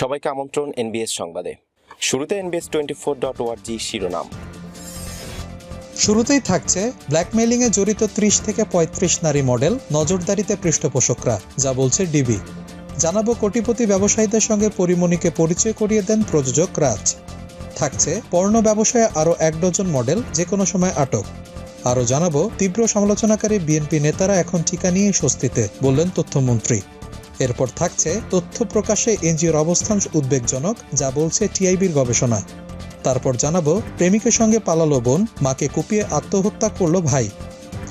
সবাইকে আমন্ত্রণ এনবিএস সংবাদে। শুরুতে এনবিএস টোয়েন্টি ফোর ডট ওয়ার্জি শিরোনাম। শুরুতেই থাকছে ব্ল্যাকমেইলিংয়ে জড়িত ত্রিশ থেকে পঁয়ত্রিশ নারী মডেল নজরদারিতে পৃষ্ঠপোষকরা, যা বলছে ডিবি জানাব কোটিপতি ব্যবসায়ীদের সঙ্গে পরিমণিকে পরিচয় করিয়ে দেন প্রযোজক রাজ। থাকছে পর্ণ ব্যবসায়ে আরও এক ডজন মডেল যে কোনো সময় আটক। আরও জানাব তীব্র সমালোচনাকারী বিএনপি নেতারা এখন টিকা নিয়ে স্বস্তিতে, বললেন তথ্যমন্ত্রী। এরপর থাকছে তথ্য প্রকাশে এনজিওর অবস্থান উদ্বেগজনক, যা বলছে টিআইবির গবেষণা। তারপর জানাব, প্রেমিকের সঙ্গে পালালো বোন, মাকে কুপিয়ে আত্মহত্যা করল ভাই।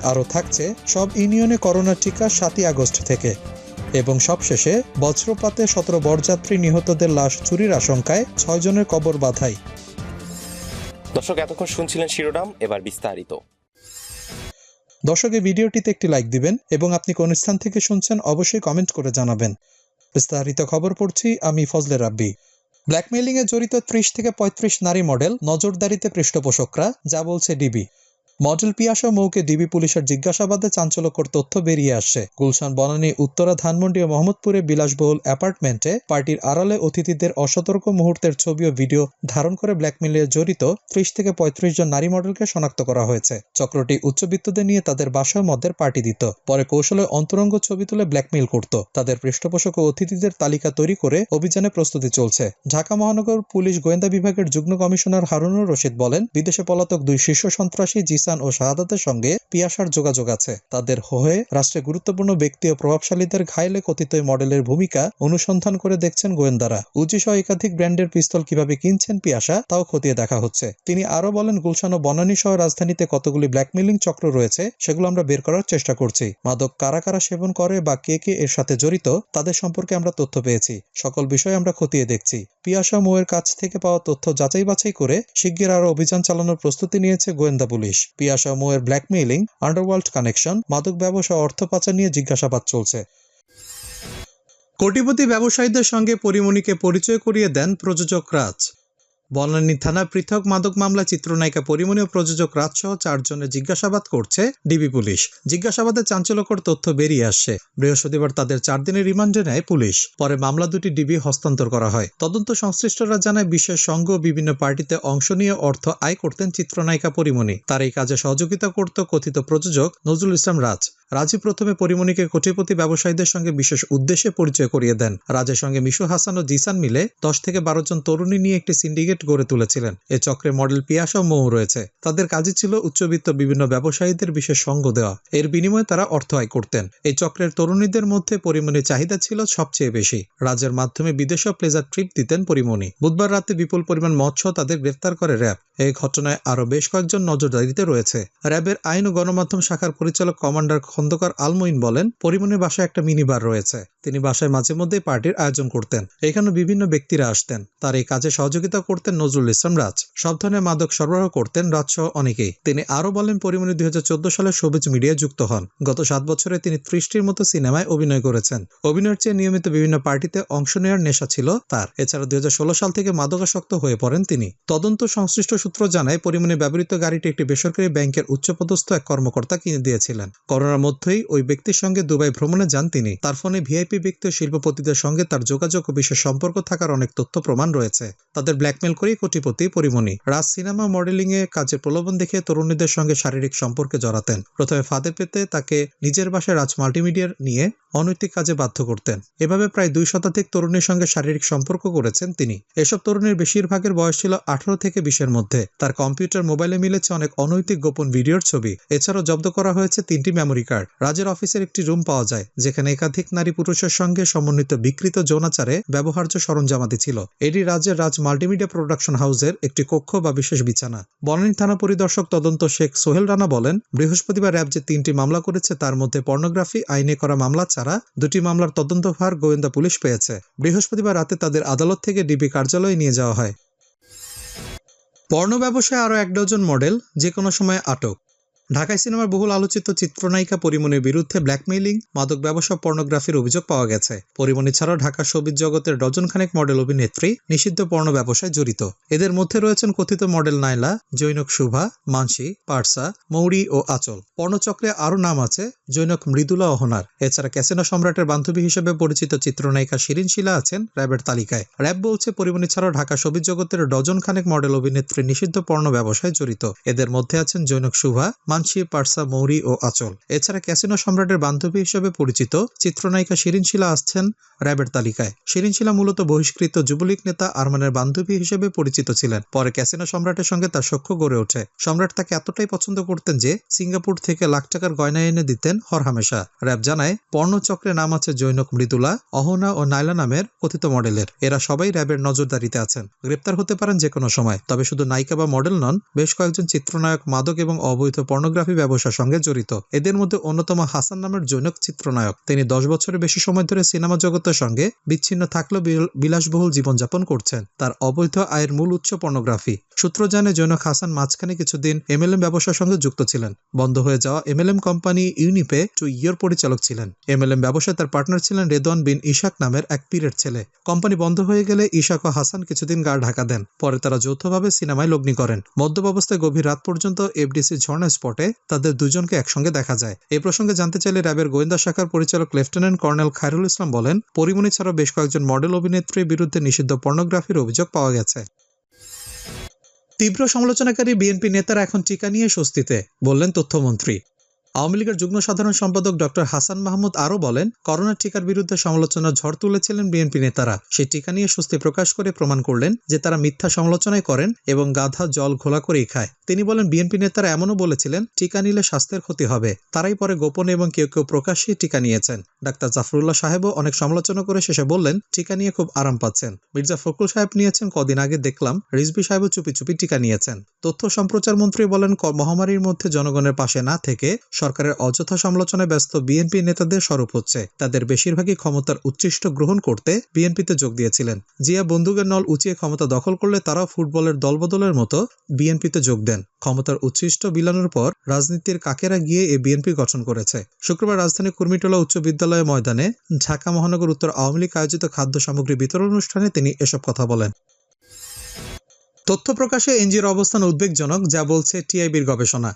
আরও থাকছে, সব ইউনিয়নে করোনা টিকা সাতই আগস্ট থেকে। এবং সবশেষে, বজ্রপাতে সতেরো বরযাত্রী নিহতদের লাশ চুরির আশঙ্কায় ছয়জনের কবর বাধাই। দর্শক, এতক্ষণ শুনছিলেন শিরোনাম, এবার বিস্তারিত। দর্শক ভিডিওটিতে একটি লাইক দিবেন এবং আপনি কোন স্থান থেকে শুনছেন অবশ্যই কমেন্ট করে জানাবেন। বিস্তারিত খবর পড়ছি আমি ফজলে রাব্বি। ব্ল্যাকমেইলিংয়ে জড়িত ত্রিশ থেকে পঁয়ত্রিশ নারী মডেল নজরদারিতে পৃষ্ঠপোষকরা, যা বলছে ডিবি মডেল পিয়াসা মৌকে ডিবি পুলিশের জিজ্ঞাসাবাদে চাঞ্চল্যকর তথ্য বেরিয়ে আসছে। গুলশান, বনানী, উত্তরা, ধানমন্ডি ও মোহাম্মদপুরে বিলাসবহুল অ্যাপার্টমেন্টে পার্টির আড়ালে অতিথিদের অসতর্ক মুহূর্তের ছবি ও ভিডিও ধারণ করে ব্ল্যাকমেইলে জড়িত ত্রিশ থেকে পঁয়ত্রিশ জন নারী মডেলকে শনাক্ত করা হয়েছে। চক্রটি উচ্চবিত্তদের নিয়ে তাদের বাসায় মদের পার্টি দিত। পরে কৌশলে অন্তরঙ্গ ছবি তুলে ব্ল্যাকমেইল করত। তাদের পৃষ্ঠপোষক ও অতিথিদের তালিকা তৈরি করে অভিযানে প্রস্তুতি চলছে। ঢাকা মহানগর পুলিশ গোয়েন্দা বিভাগের যুগ্ম কমিশনার হারুনুর রশিদ বলেন, বিদেশে পলাতক দুই শীর্ষ সন্ত্রাসী জিসান ও শাহাদাতের সঙ্গে পিয়াসার যোগাযোগ আছে। তাদের হয়ে রাষ্ট্রে গুরুত্বপূর্ণ ব্যক্তি ও প্রভাবশালীদের ঘাইলে কথিত মডেলের ভূমিকা অনুসন্ধান করে দেখছেন গোয়েন্দারা। উজি সহ একাধিক ব্র্যান্ডের পিস্তল কীভাবে কিনছেন পিয়াসা, তাও খতিয়ে দেখা হচ্ছে। তিনি আরও বলেন, গুলশান ও বনানী সহ রাজধানীতে কতগুলি ব্ল্যাকমেলিং চক্র রয়েছে, সেগুলো আমরা বের করার চেষ্টা করছি। মাদক কারা কারা সেবন করে বা কে কে এর সাথে জড়িত, তাদের সম্পর্কে আমরা তথ্য পেয়েছি। সকল বিষয় আমরা খতিয়ে দেখছি। পিয়াসা মোয়ের কাছ থেকে পাওয়া তথ্য যাচাই বাছাই করে শিগগির আরও অভিযান চালানোর প্রস্তুতি নিয়েছে গোয়েন্দা পুলিশ। পিয়াসা মোয়ের ব্ল্যাকমেইলিং, আন্ডারওয়ার্ল্ড কানেকশন, মাদক ব্যবসা, অর্থ পাচার নিয়ে জিজ্ঞাসাবাদ চলছে। কোটিপতি ব্যবসায়ীদের সঙ্গে পরিমণিকে পরিচয় করিয়ে দেন প্রযোজক রাজ। বনানী থানা পৃথক মাদক মামলা চিত্রনায়িকা পরিমণি ও প্রযোজক রাজসহ চারজনের জিজ্ঞাসাবাদ করছে ডিবি পুলিশ। জিজ্ঞাসাবাদে চাঞ্চল্যকর তথ্য বেরিয়ে আসছে। বৃহস্পতিবার তাদের চার দিনের রিমান্ডে নেয় পুলিশ। পরে মামলা দুটি ডিবি হস্তান্তর করা হয়। তদন্ত সংশ্লিষ্টরা জানায় বিশ্বের সঙ্গ বিভিন্ন পার্টিতে অংশ নিয়ে অর্থ আয় করতেন চিত্রনায়িকা পরিমণি। তার এই কাজে সহযোগিতা করত কথিত প্রযোজক নজরুল ইসলাম রাজ। রাজি প্রথমে পরিমণিকে কোটিপতি ব্যবসায়ীদের সঙ্গে বিশেষ উদ্দেশ্যে পরিচয় করিয়ে দেন। রাজের সঙ্গে মিশু হাসান ও জিসান মিলে দশ থেকে বারো জন তরুণী নিয়ে একটি সিন্ডিকেট গড়ে তুলেছিলেন। এ চক্রে মডেল পিয়াসা মৌ রয়েছে। তাদের কাজই ছিল উচ্চবিত্ত বিভিন্ন ব্যবসায়ীদের বিশেষ সঙ্গ দেওয়া। এর বিনিময়ে তারা অর্থ আয় করতেন। এই চক্রের তরুণীদের মধ্যে পরিমণির চাহিদা ছিল সবচেয়ে বেশি। রাজের মাধ্যমে বিদেশেও প্লেজার ট্রিপ দিতেন পরিমণি। বুধবার রাতে বিপুল পরিমাণ মৎস্য তাদের গ্রেফতার করে র্যাব। এই ঘটনায় আরও বেশ কয়েকজন নজরদারিতে রয়েছে। র্যাবের আইন ও গণমাধ্যম শাখার পরিচালক কমান্ডার খন্দকার আলমইন বলেন, পরিমণির বাসায় একটা মিনি বার রয়েছে। তিনি বাসায় মাঝে মধ্যে পার্টির আয়োজন করতেন। এখানে বিভিন্ন ব্যক্তিরা আসতেন। তার এই কাজে সহযোগিতা করতেন নজরুল ইসলাম রাজ। সব ধরনের মাদক সরবরাহ করতেন রাজসহ অনেকেই। তিনি আরও বলেন, পরিমণি দুই সালে সবুজ মিডিয়ায় যুক্ত হন। গত সাত বছরে তিনি ত্রিশটির মতো সিনেমায় অভিনয় করেছেন। অভিনয়ের চেয়ে নিয়মিত বিভিন্ন পার্টিতে অংশ নেওয়ার নেশা ছিল তার। এছাড়া দুই সাল থেকে মাদকাসক্ত হয়ে পড়েন তিনি। তদন্ত সংশ্লিষ্ট সূত্র জানায়, পরিমণি ব্যবহৃত গাড়িটি একটি বেসরকারি ব্যাংকের উচ্চপদস্থ এক কর্মকর্তা কিনে দিয়েছিলেন। করোনার মধ্যেই ওই ব্যক্তির সঙ্গে দুবাই ভ্রমণে যান তিনি। তার ফোনে ভিআইপি ব্যক্তি ও শিল্পপতিদের সঙ্গে তার যোগাযোগ ও বিশেষ সম্পর্ক থাকার অনেক তথ্য প্রমাণ রয়েছে। তাদের ব্ল্যাকমেল করেই কোটিপতি পরিমণি। রাজ সিনেমা মডেলিং এ কাজের প্রলোভন দেখে তরুণীদের সঙ্গে শারীরিক সম্পর্কে জড়াতেন। প্রথমে ফাঁদে পেতে তাকে নিজের বাসায় রাজ মাল্টিমিডিয়ার নিয়ে অনৈতিক কাজে বাধ্য করতেন। এভাবে প্রায় দুই শতাধিক তরুণীর সঙ্গে শারীরিক সম্পর্ক করেছেন তিনি। এসব তরুণীর বেশিরভাগের বয়স ছিল আঠারো থেকে বিশের মধ্যে। তার কম্পিউটার মোবাইলে মিলেছে অনেক অনৈতিক গোপন ভিডিওর ছবি। এছাড়াও জব্দ করা হয়েছে তিনটি মেমোরি কার্ড রাজের অফিসের একটি রুম পাওয়া যায়, যেখানে একাধিক নারী পুরুষের সঙ্গে সমন্বিত বিকৃত যৌনাচারে ব্যবহার্য সরঞ্জামাদি ছিল। এটি রাজ্যের রাজ মাল্টিমিডিয়া প্রোডাকশন হাউসের একটি কক্ষ বা বিশেষ বিছানা। বনানী থানা পরিদর্শক তদন্ত শেখ সোহেল রানা বলেন, বৃহস্পতিবার র্যাব যে তিনটি মামলা করেছে। তার মধ্যে পর্নোগ্রাফি আইনে করা মামলা ছাড়া দুটি মামলার তদন্তভার গোয়েন্দা পুলিশ পেয়েছে। বৃহস্পতিবার রাতে তাদের আদালত থেকে ডিবি কার্যালয়ে নিয়ে যাওয়া হয়। পর্ণ ব্যবসায় আরও এক ডজন মডেল যে কোনো সময় আটক। ঢাকায় সিনেমার বহুল আলোচিত চিত্রনায়িকা পরিমণির বিরুদ্ধে ব্ল্যাকমেইলিং, মাদক ব্যবসা, পর্নোগ্রাফির অভিযোগ পাওয়া গেছে। পরিমণি ছাড়াও ঢাকা সবিজ জগতের ডজনখানেক মডেল অভিনেত্রী নিষিদ্ধ পর্ণ ব্যবসায় জড়িত। এদের মধ্যে রয়েছেন কথিত মডেল নাইলা জৈনক শুভা, মানসী, পারসা, মৌরি ও আচল। পর্ণচক্রে আরও নাম আছে জৈনক মৃদুলা অহনার এছাড়া ক্যাসিনো সম্রাটের বান্ধবী হিসেবে পরিচিত চিত্রনায়িকা শিরিন শিলা আছেন র্যাবের তালিকায়। র্যাব বলছে, পরিমণি ছাড়াও ঢাকা সবিজ জগতের ডজন খানেক মডেল অভিনেত্রী নিষিদ্ধ পর্ণ ব্যবসায় জড়িত। এদের মধ্যে আছেন জৈনক শুভা পারসা, মৌরি ও আচল। এছাড়া ক্যাসিনো সম্রাটের বান্ধবী হিসেবে পরিচিত চিত্রনায়িকা শিরিন শিলা আসছেন র্যাবের তালিকায়। শিরিন শিলা মূলত বহিষ্কৃত যুবলীগ নেতা আরমানের বান্ধবী হিসেবে পরিচিত ছিলেন। পরে ক্যাসিনো সম্রাটের সঙ্গে তার সখ্য গড়ে ওঠে। সম্রাট তাকে এতটাই পছন্দ করতেন যে সিঙ্গাপুর থেকে লাখ টাকার গয়না এনে দিতেন হরহামেশা। র্যাব জানায়, পর্ণচক্রে নাম আছে জৈনক মৃদুলা, অহনা ও নাইলা নামের কথিত মডেলের। এরা সবাই র্যাবের নজরদারিতে আছেন। গ্রেপ্তার হতে পারেন যে কোনো সময়। তবে শুধু নায়িকা বা মডেল নন, বেশ কয়েকজন চিত্রনায়ক, মাদক এবং অবৈধ পর্নোগ্রাফি ব্যবসার সঙ্গে জড়িত। এদের মধ্যে অন্যতম হাসান নামের জৈনক চিত্রনায়ক। তিনি দশ বছরের বেশি সময় ধরে সিনেমা জগতের সঙ্গে বিচ্ছিন্ন থাকলেও বিলাসবহুল জীবনযাপন করছেন। তার অবৈধ আয়ের মূল উৎস পর্নোগ্রাফি সূত্র জানে জৈনক হাসান মাঝখানে কিছুদিন এমএলএম ব্যবসার সঙ্গে যুক্ত ছিলেন। বন্ধ হয়ে যাওয়া এমএলএম কোম্পানি ইউনিপে টু ইয়ার পরিচালক ছিলেন। এমএলএম ব্যবসায় তার পার্টনার ছিলেন রেদওয়ান বিন ইশাক নামের এক পীরের ছেলে। কোম্পানি বন্ধ হয়ে গেলে ইশাক ও হাসান কিছুদিন গা ঢাকা দেন। পরে তারা যৌথভাবে সিনেমায় লগ্নি করেন। মদ্যপ অবস্থায় গভীর রাত পর্যন্ত এফডিসি ঝর্ণা স্পটে তাদের দুজনকে একসঙ্গে দেখা যায়। এ প্রসঙ্গে জানতে চাইলে র্যাবের গোয়েন্দা শাখার পরিচালক লেফটেন্যান্ট কর্নেল খায়রুল ইসলাম বলেন, পরিমণি ছাড়াও বেশ কয়েকজন মডেল অভিনেত্রীর বিরুদ্ধে নিষিদ্ধ পর্নোগ্রাফির অভিযোগ পাওয়া গেছে। তীব্র সমালোচনাকারী বিএনপি নেতারা এখন টিকা নিয়ে স্বস্তিতে, বললেন তথ্যমন্ত্রী। আওয়ামী লীগের যুগ্ম সাধারণ সম্পাদক ডক্টর হাসান মাহমুদ আরও বলেন, করোনা টিকার বিরুদ্ধে সমালোচনা ঝড় তুলেছিলেন বিএনপি নেতারা। সেই টিকা নিয়ে স্বস্তি প্রকাশ করে প্রমাণ করলেন যে তারা মিথ্যা সমালোচনাই করেন এবং গাধা জল ঘোলা করেই খায়। তিনি বলেন, বিএনপি নেতারা এমনও বলেছিলেন, টিকা নিলে স্বাস্থ্যের ক্ষতি হবে। তারাই পরে গোপনে এবং কেউ কেউ প্রকাশ্যে টিকা নিয়েছেন। ডাক্তার জাফরুল্লাহ সাহেবও অনেক সমালোচনা করে শেষে বললেন, টিকা নিয়ে খুব আরাম পাচ্ছেন। মির্জা ফখরুল সাহেব নিয়েছেন কদিন আগে দেখলাম রিজবি সাহেবও চুপি চুপি টিকা নিয়েছেন। তথ্য সম্প্রচার মন্ত্রী বলেন মহামারীর মধ্যে জনগণের পাশে না থেকে সরকারের অযথা সমালোচনায় ব্যস্ত বিএনপি নেতাদের স্বরূপ হচ্ছে। তাদের বেশিরভাগই ক্ষমতার উচ্ছিষ্ট গ্রহণ করতে বিএনপিতে যোগ দিয়েছিলেন। জিয়া বন্দুকের নল উঁচিয়ে ক্ষমতা দখল করলে তারাও ফুটবলের দলবদলের মতো বিএনপিতে যোগ দেন। ক্ষমতার উচ্ছিষ্ট বিলানোর পর রাজনীতির কাকেরা গিয়ে এ বিএনপি গঠন করেছে। শুক্রবার রাজধানী কুর্মিটোলা উচ্চ বিদ্যালয় ময়দানে ঢাকা মহানগর উত্তর আওয়ামী লীগ আয়োজিত খাদ্য সামগ্রী বিতরণ অনুষ্ঠানে তিনি এসব কথা বলেন। তথ্য প্রকাশে এনজিওর অবস্থান উদ্বেগজনক, যা বলছে টিআইবির গবেষণা।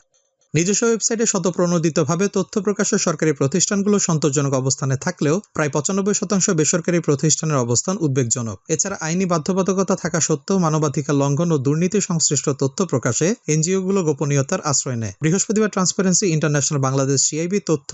নিজস্ব ওয়েবসাইটে শতপ্রণোদিতভাবে তথ্য প্রকাশের সরকারি প্রতিষ্ঠানগুলো সন্তোষজনক অবস্থানে থাকলেও প্রায় পঁচানব্বই শতাংশ বেসরকারি প্রতিষ্ঠানের অবস্থান উদ্বেগজনক। এছাড়া আইনি বাধ্যবাধকতা থাকা সত্ত্বেও মানবাধিকার লঙ্ঘন ও দুর্নীতি সংশ্লিষ্ট তথ্য প্রকাশে এনজিওগুলো গোপনীয়তার আশ্রয় নেয়। বৃহস্পতিবার ট্রান্সপারেন্সি ইন্টারন্যাশনাল বাংলাদেশ সিআইবি তথ্য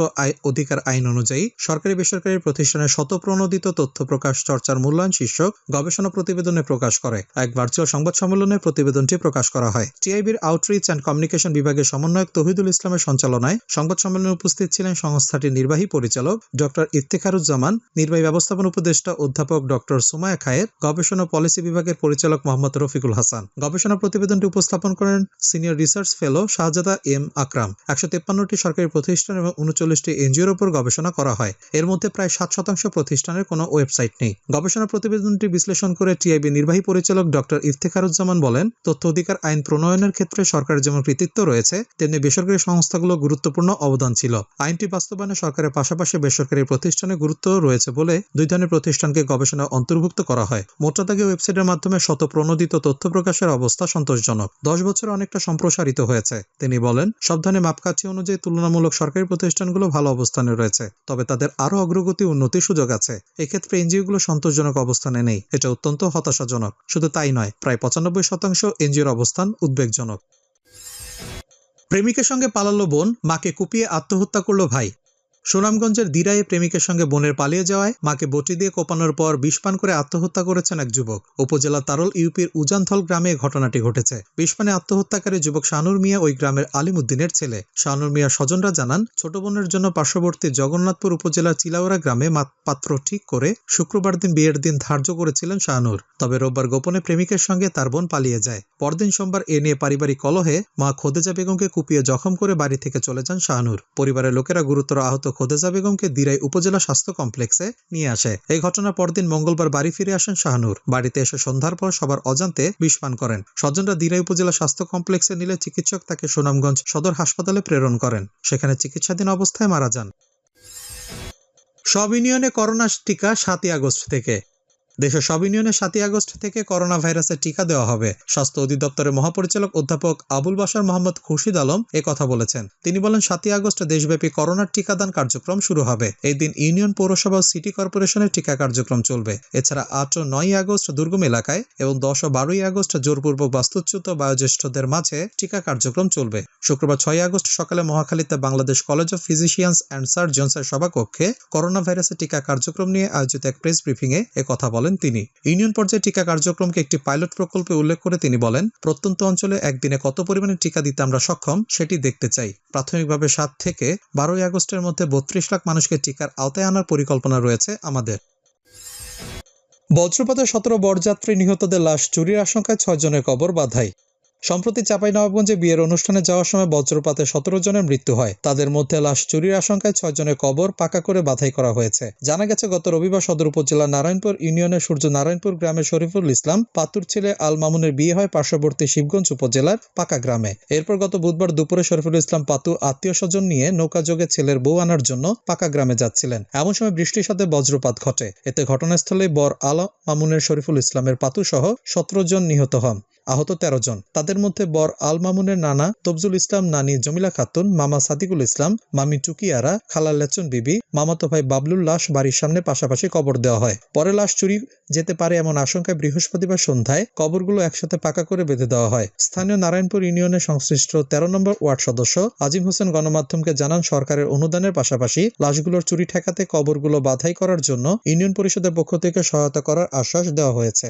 অধিকার আইন অনুযায়ী সরকারি বেসরকারি প্রতিষ্ঠানের শতপ্রণোদিত তথ্য প্রকাশ চর্চার মূল্যায়ন শীর্ষক গবেষণা প্রতিবেদনে প্রকাশ করে। এক ভার্চুয়াল সংবাদ সম্মেলনে প্রতিবেদনটি প্রকাশ করা হয়। টিআইবির আউটরিচ অ্যান্ড কমিউনিকেশন বিভাগের সমন্বয়ক তহিদুল ইসলামের সঞ্চালনায় সংবাদ সম্মেলনে উপস্থিত ছিলেন সংস্থাটির নির্বাহী পরিচালক ডক্টর ইফতেখারুজ্জামান, নির্বাহী ব্যবস্থাপনা উপদেষ্টা অধ্যাপক ডক্টর সুমায়া খায়ের, গবেষণা পলিসি বিভাগের পরিচালক মোহাম্মদ রফিকুল হাসান। গবেষণা প্রতিবেদনটি উপস্থাপন করেন senior research fellow Shahzada M Akram. একশো তেপ্পান্নটি সরকারি প্রতিষ্ঠান এবং উনচল্লিশটি এনজিওর উপর গবেষণা করা হয়। এর মধ্যে প্রায় সাত শতাংশ প্রতিষ্ঠানের কোনো ওয়েবসাইট নেই। গবেষণা প্রতিবেদনটি বিশ্লেষণ করে টিআইবি নির্বাহী পরিচালক ডক্টর ইফতেখারুজ্জামান বলেন, তথ্য অধিকার আইন প্রণয়নের ক্ষেত্রে সরকারের যেমন কৃতিত্ব রয়েছে, তেমনি বেসরকারি সংস্থাগুলো গুরুত্বপূর্ণ অবদান ছিল। আইনটি বাস্তবায়নে সরকারের পাশাপাশি বেসরকারি প্রতিষ্ঠানে গুরুত্ব রয়েছে বলে দুই ধরনের প্রতিষ্ঠানকে গবেষণায় অন্তর্ভুক্ত করা হয়। মোটা দাগে ওয়েবসাইটের মাধ্যমে শত প্রণোদিত তথ্য প্রকাশের অবস্থা সন্তোষজনক। দশ বছরে অনেকটা সম্প্রসারিত হয়েছে। তিনি বলেন, সব ধরনের মাপকাঠি অনুযায়ী তুলনামূলক সরকারি প্রতিষ্ঠানগুলো ভালো অবস্থানে রয়েছে, তবে তাদের আরও অগ্রগতি উন্নতির সুযোগ আছে। এক্ষেত্রে এনজিওগুলো সন্তোষজনক অবস্থানে নেই। এটা অত্যন্ত হতাশাজনক। শুধু তাই নয়, প্রায় পঁচানব্বই শতাংশ এনজিওর অবস্থান উদ্বেগজনক। প্রেমিকের সঙ্গে পালালো বোন মাকে কুপিয়ে আত্মহত্যা করল ভাই। সুনামগঞ্জের দিরায়ে প্রেমিকের সঙ্গে বোনের পালিয়ে যাওয়ায় মাকে বটি দিয়ে কোপানোর পর বিষপান করে আত্মহত্যা করেছেন এক যুবক। উপজেলা তারল ইউপির উজানথল গ্রামে ঘটনাটি ঘটেছে। বিষপানে আত্মহত্যাকারী যুবক শানুর মিয়া ওই গ্রামের আলিমুদ্দিনের ছেলে। শানুর মিয়ার স্বজনরা জানান, ছোট বোনের জন্য পার্শ্ববর্তী জগন্নাথপুর উপজেলার চিলাউড়া গ্রামে পাত্র ঠিক করে শুক্রবার দিন বিয়ের দিন ধার্য করেছিলেন শাহনুর তবে রোববার গোপনে প্রেমিকের সঙ্গে তার বোন পালিয়ে যায়। পরদিন সোমবার এ নিয়ে পারিবারিক কলহে মা খোদেজা বেগমকে কুপিয়ে জখম করে বাড়ি থেকে চলে যান শাহনুর পরিবারের লোকেরা গুরুতর আহত খোদেজা বেগমকে দিরাই উপজেলা স্বাস্থ্য কমপ্লেক্সে নিয়ে আসে। এই ঘটনার পরদিন মঙ্গলবার বাড়ি ফিরে আসেন শাহানুর। বাড়িতে এসে সন্ধ্যার পর সবার অজান্তে বিষ পান করেন। স্বজনরা দিরাই উপজেলা স্বাস্থ্য কমপ্লেক্সে নিলে চিকিৎসক তাকে সুনামগঞ্জ সদর হাসপাতালে প্রেরণ করেন। সেখানে চিকিৎসাধীন অবস্থায় মারা যান। সব ইউনিয়নে করোনা টিকা সাতই আগস্ট থেকে। দেশের সব ইউনিয়নে সাতই আগস্ট থেকে করোনা ভাইরাসের টিকা দেওয়া হবে। স্বাস্থ্য অধিদপ্তরের মহাপরিচালক অধ্যাপক আবুল বাসার মোহাম্মদ খুরশিদ আলম এ কথা বলেছেন। তিনি বলেন, সাতই আগস্ট দেশব্যাপী করোনার টিকাদান কার্যক্রম শুরু হবে। এই দিন ইউনিয়ন পৌরসভা ও সিটি কর্পোরেশনের টিকা কার্যক্রম চলবে। এছাড়া আট ও নয় আগস্ট দুর্গম এলাকায় এবং দশ ও বারোই আগস্ট জোরপূর্বক বাস্তুচ্যুত বয়োজ্যেষ্ঠদের মাঝে টিকা কার্যক্রম চলবে। শুক্রবার ছয় আগস্ট সকালে মহাখালীতে Bangladesh college of physicians and সার্জনসের সভাকক্ষে করোনা ভাইরাসের টিকা কার্যক্রম নিয়ে আয়োজিত এক প্রেস ব্রিফিংয়ে এ কথা বলেন। তিনি। ইউনিয়ন পর্যায়ে টিকা কার্যক্রমকে একটি পাইলট প্রকল্পে উল্লেখ করে তিনি বলেন, প্রত্যন্ত অঞ্চলে একদিনে কত পরিমাণে টিকা দিতে আমরা সক্ষম সেটি দেখতে চাই। প্রাথমিকভাবে সাত থেকে বারোই আগস্টের মধ্যে বত্রিশ লাখ মানুষকে টিকার আওতায় আনার পরিকল্পনা রয়েছে আমাদের। বজ্রপাতে সতেরো বরযাত্রী নিহতদের লাশ চুরির আশঙ্কায় ছয় জনের কবর বাধাই সম্প্রতি চাঁপাইনবাবগঞ্জে বিয়ের অনুষ্ঠানে যাওয়ার সময় বজ্রপাতে সতেরো জনের মৃত্যু হয়। তাদের মধ্যে লাশ চুরির আশঙ্কায় ছয় জনের কবর পাকা করে বাধাই করা হয়েছে। জানা গেছে, গত রবিবার সদর উপজেলার নারায়ণপুর ইউনিয়নের সূর্য নারায়ণপুর গ্রামের শরীফুল ইসলাম, পাতুর ছেলে আল মামুনের বিয়ে হয় পার্শ্ববর্তী শিবগঞ্জ উপজেলার পাকা গ্রামে। এরপর গত বুধবার দুপুরে শরীফুল ইসলাম, পাতু, আত্মীয় স্বজন নিয়ে নৌকাযোগে ছেলের বউ আনার জন্য পাকা গ্রামে যাচ্ছিলেন। এমন সময় বৃষ্টির সাথে বজ্রপাত ঘটে। এতে ঘটনাস্থলে বর আল মামুনের, শরীফুল ইসলামের পাতু সহ সতেরো জন নিহত হন। আহত তেরো জন। তাদের মধ্যে বর আল মামুনের নানা তবজুল ইসলাম, নানি জমিলা খাতুন, মামা সাদিকুল ইসলাম, মামি টুকিয়ারা খালা লেচন বিবি, মামাতো ভাই বাবলুর লাশ বাড়ির সামনে পাশাপাশি কবর দেওয়া হয়। পরে লাশ চুরি যেতে পারে এমন আশঙ্কায় বৃহস্পতিবার সন্ধ্যায় কবরগুলো একসাথে পাকা করে বেঁধে দেওয়া হয়। স্থানীয় নারায়ণপুর ইউনিয়নের সংশ্লিষ্ট তেরো নম্বর ওয়ার্ড সদস্য আজিম হোসেন গণমাধ্যমকে জানান, সরকারের অনুদানের পাশাপাশি লাশগুলোর চুরি ঠেকাতে কবরগুলো বাধাই করার জন্য ইউনিয়ন পরিষদের পক্ষ থেকে সহায়তা করার আশ্বাস দেওয়া হয়েছে।